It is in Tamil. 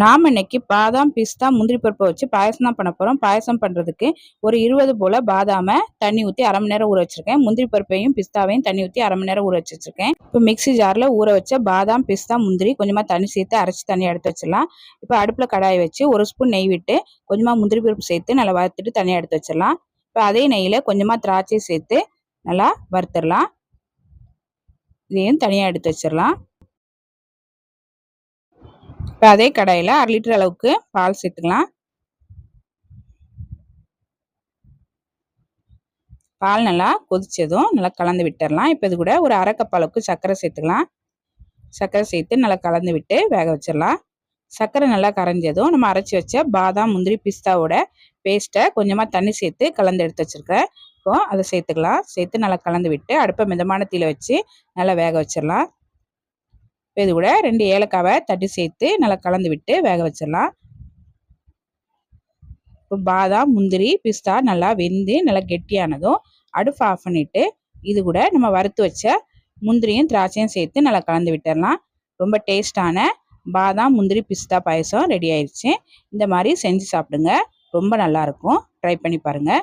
நாம் இன்னைக்கு பாதாம் பிஸ்தா முந்திரி பருப்பை வச்சு பாயசம் தான் பண்ண போகிறோம் பாயசம் பண்ணுறதுக்கு ஒரு இருபது போல் பாதாமை தண்ணி ஊற்றி அரை மணி நேரம் ஊற வச்சுருக்கேன். முந்திரி பருப்பையும் பிஸ்தாவையும் தண்ணி ஊற்றி அரை மணி நேரம் ஊற வச்சு வச்சுருக்கேன். இப்போ மிக்ஸி ஜாரில் ஊற வச்ச பாதாம் பிஸ்தா முந்திரி கொஞ்சமாக தண்ணி சேர்த்து அரைச்சி தண்ணி எடுத்து வச்சிடலாம். இப்போ அடுப்பில் கடாயை வச்சு ஒரு ஸ்பூன் நெய் விட்டு கொஞ்சமாக முந்திரி பருப்பு சேர்த்து நல்லா வறுத்துட்டு தனியாக எடுத்து வச்சிடலாம். இப்போ அதே நெய்யில் கொஞ்சமாக திராட்சை சேர்த்து நல்லா வறுத்துடலாம். இதையும் தனியாக எடுத்து வச்சிடலாம். இப்போ அதே கடாயில் அரை லிட்டர் அளவுக்கு பால் சேர்த்துக்கலாம். பால் நல்லா கொதிச்சதும் நல்லா கலந்து விட்டுடலாம் இப்போ இது கூட ஒரு அரை கப் அளவுக்கு சர்க்கரை சேர்த்துக்கலாம். சர்க்கரை சேர்த்து நல்லா கலந்து விட்டு வேக வச்சிடலாம் சர்க்கரை நல்லா கரைஞ்சதும் நம்ம அரைச்சி வச்ச பாதாம் முந்திரி பிஸ்தாவோட பேஸ்ட்டை கொஞ்சமாக தண்ணி சேர்த்து கலந்து எடுத்து வச்சுருக்கேன். இப்போ அதை சேர்த்துக்கலாம். சேர்த்து நல்லா கலந்து விட்டு அடுப்பை மிதமான தீயில் வச்சு நல்லா வேக வச்சிடலாம் இது கூட ரெண்டு ஏலக்காவை தட்டி சேர்த்து நல்லா கலந்து விட்டு வேக வச்சிடலாம். இப்போ பாதாம் முந்திரி பிஸ்தா நல்லா வெந்து நல்லா கெட்டியானதும் அடுப்பு ஆஃப் பண்ணிவிட்டு இது கூட நம்ம வறுத்து வச்ச முந்திரியும் திராட்சையும் சேர்த்து நல்லா கலந்து விட்டுடலாம். ரொம்ப டேஸ்டான பாதாம் முந்திரி பிஸ்தா பாயசம் ரெடி ஆயிடுச்சு. இந்த மாதிரி செஞ்சு சாப்பிடுங்க. ரொம்ப நல்லாயிருக்கும் ட்ரை பண்ணி பாருங்கள்